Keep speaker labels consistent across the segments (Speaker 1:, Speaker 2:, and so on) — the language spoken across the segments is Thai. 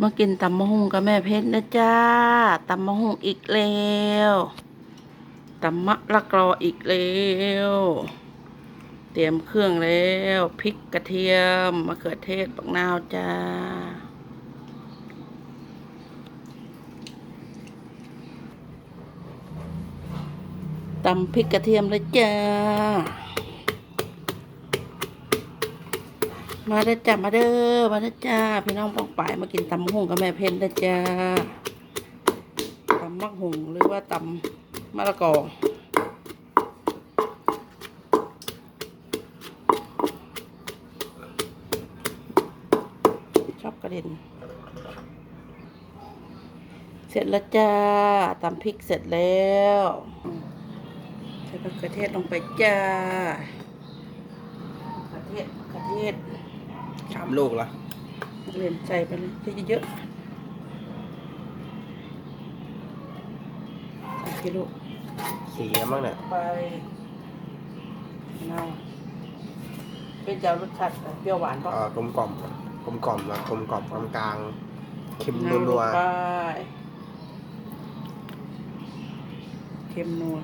Speaker 1: มากินตำมะฮุงกับแม่เพชรนะจ้าตำมะฮุงอีกแล้วตำมะละกรออีกแล้วเตรียมเครื่องแล้วพริกกระเทียมมะเขือเทศปักนาวจ้าตำพริกกระเทียมเลยจ้า มาเด้อจ้ามาเด้อมาเด้อจ้าพี่น้องปองป่ายมากินตำมะฮุงกับแม่เพนเด้อจ้าตำมักหงหรือว่าตำมะละกอชอบกระเด็นเสร็จแล้วจ้าตำพริกเสร็จแล้วใส่มะเขือเทศลงไปจ้ามะเขือเทศมะเขือเทศ
Speaker 2: สามลูกละ
Speaker 1: เรียนใจไปเลยเยอะๆใส่กี่ลูก
Speaker 2: สีกันบ้างเนี่ย
Speaker 1: ไปเนาเป็นเจ้ารสชาติเปรี้ยวหวาน
Speaker 2: เอ่
Speaker 1: ป่ะ
Speaker 2: อกลมกล่อมกลมกล่อมนะกลมกล่อมกลางกลางๆเค็ม
Speaker 1: เอา
Speaker 2: นัว
Speaker 1: ไปเค็มนัว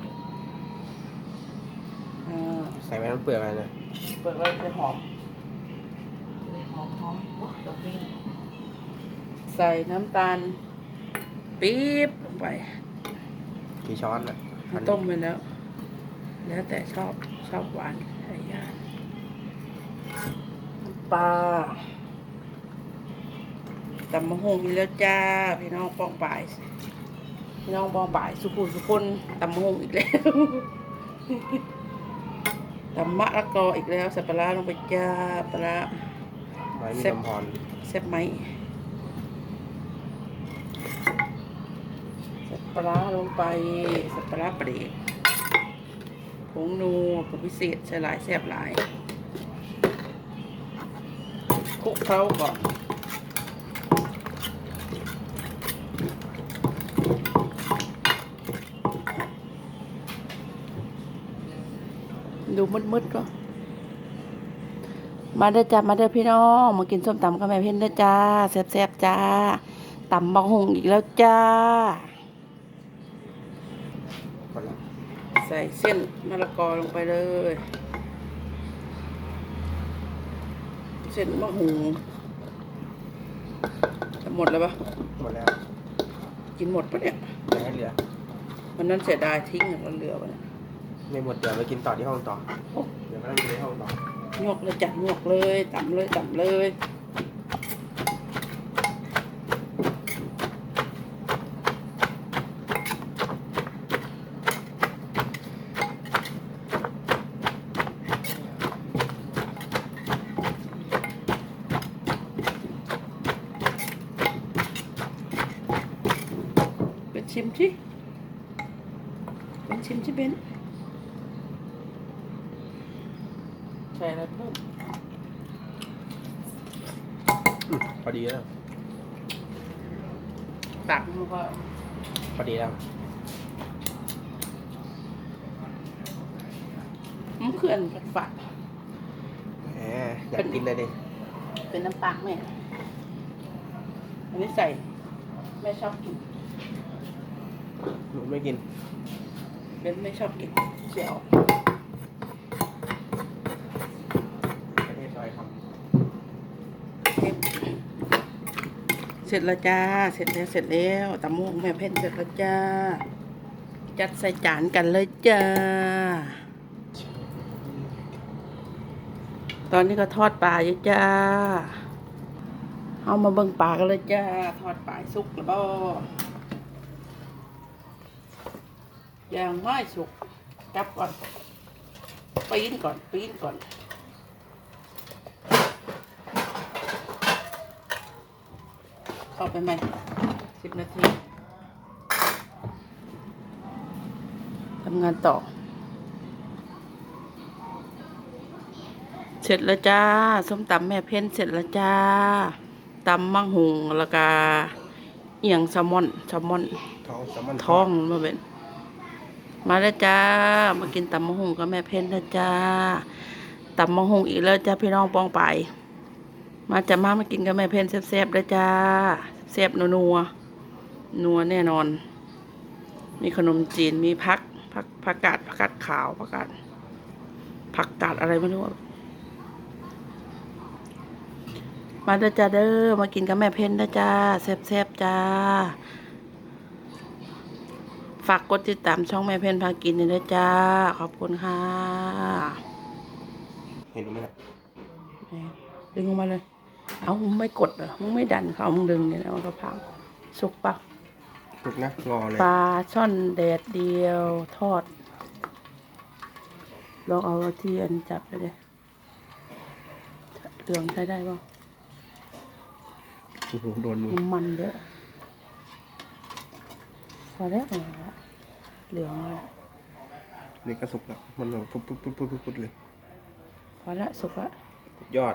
Speaker 1: อ่า
Speaker 2: ๆใส่ไว้ทั้งเปลือกอะไรเนี่ย
Speaker 1: เปิดไว้จะหอมหอมห อมโอ้ยดอกนี้ใส่น้ำตาลปี๊บลงไป
Speaker 2: กี่ช้อนอะอันนี้
Speaker 1: ต้มไปแล้ว แล้วแต่ชอบชอบหวานใส่ยาน้ำปลาตำมะฮงอีกแล้วจ้า พี่น้องป้องบ่ายพี่น้องป้องบ่ายสุขุนสุคนตำมะฮงอีกแล้วตำมะละกออีกแล้วสับปะรดลงไปจ้าปลาร้า
Speaker 2: ไว้มี
Speaker 1: เสร็จ
Speaker 2: น้ำพร
Speaker 1: แซ่บไหมสับปะรดลงไปสับปะรดเปรกผงนัวผงพิเศษใส่หลายแซ่บหลายคลุกเคล้าก่อนดูมืดๆก็ มาเด้อจ้ามาเด้อพี่น้องมากินส้มตำกับแม่เพ็ญเด้อจ้าแซ่บๆจ้าตำบักหงอีกแล้วจ้า
Speaker 2: คนละ
Speaker 1: ใส่เส้นมะละกอลงไปเลย เส้นมะหุงจะหมดแล้วปะ
Speaker 2: หมดแล้ว
Speaker 1: กินหมดปะเนี่ย
Speaker 2: อย่าให้เหลือ
Speaker 1: วันนั้นเสียดายทิ้งแล้วเหลือปะเนี่ย
Speaker 2: ไม่หมดเดี๋ยวไปกินต่อที่ห้องต่อเดี๋ยวไปนั่งกินในห้องต่อ
Speaker 1: งอกเลยจัดงอกเลยตำเลยตำเลยเป็นชิมสิเป็นชิมสิเป็น ใส่อะไรเพิ่ม
Speaker 2: อืมพอดีแล้ว
Speaker 1: ตักมันก็
Speaker 2: พอดีแล้ว
Speaker 1: มันเขื่อนกับฝัก
Speaker 2: แหมอยากกินเลยดิ
Speaker 1: เป็นน้ำปลาแม่ อันนี้ใส่แม่ชอบกิน
Speaker 2: หนูไม่กิน
Speaker 1: เป็นไม่ชอบกินเสียว
Speaker 2: ประเทศซอยครับ
Speaker 1: เค็ม เสร็จแล้วจ้า เสร็จแล้วเสร็จแล้วตำมุกแม่เพ่นเสร็จแล้วจ้า จัดใส่จานกันเลยจ้า ตอนนี้ก็ทอดปลาอยู่จ้า เอามาเบิ่งปลากันเลยจ้า ทอดปลาสุกแล้วบ่ยังไม่สุกจับก่อนปีนก่อนปีนก่อน เข้าไปไหมสิบนาทีทำงานต่อ เสร็จแล้วจ้า ส้มตำแม่เพ้นเสร็จแล้วจ้าตำมังหุงแล้วก็เอียงแซลมอนแซลมอน
Speaker 2: ท้องแซลมอน
Speaker 1: ท้องมาเป็นมาแล้วจ้า มากินตำมะฮุงกับแม่เพ้นแล้วจ้าตำมะฮุงอีกแล้วจ้าพี่น้องปองไป มาจะมามากินกับแม่เพ้นแซ่บๆแล้วจ้าแซ่บนัวนัวนัวแน่นอน มีขนมจีนมีพักพักผักกาดผักกาดขาวผักกาดผักกาดอะไรไม่รู้อะมาเด้อจ้าเด้อมากินกับแม่เพ็ญนะจ้าแซ่บๆจ้า ฝากกดติดตามช่องแม่เพ็ญพากินด้วยนะจ้า ขอบคุณค่ะ
Speaker 2: เห็นไหมล่ะ
Speaker 1: ดึงออกมาเลย เอามึงไม่กดเหรอมึงไม่ดันเขามึงดึงเนี่ยนะมันก็พังสุกปะ
Speaker 2: ถูกนะรอเลย
Speaker 1: ปลาช่อนแดดเดียวทอดลองเอาที่อันจับไปเลยเหลืองใช้ได้ป่ะ
Speaker 2: โอ้โหโดนมือ
Speaker 1: น้ำมันเยอะพอแล้วเหรอเหลืองแล้ว
Speaker 2: นี่ก็สุกแล้วมันแบบปุ๊บปุ๊บปุ๊บปุ๊บปุ๊บเลย
Speaker 1: พอแล้วสุกแล้ว
Speaker 2: ยอด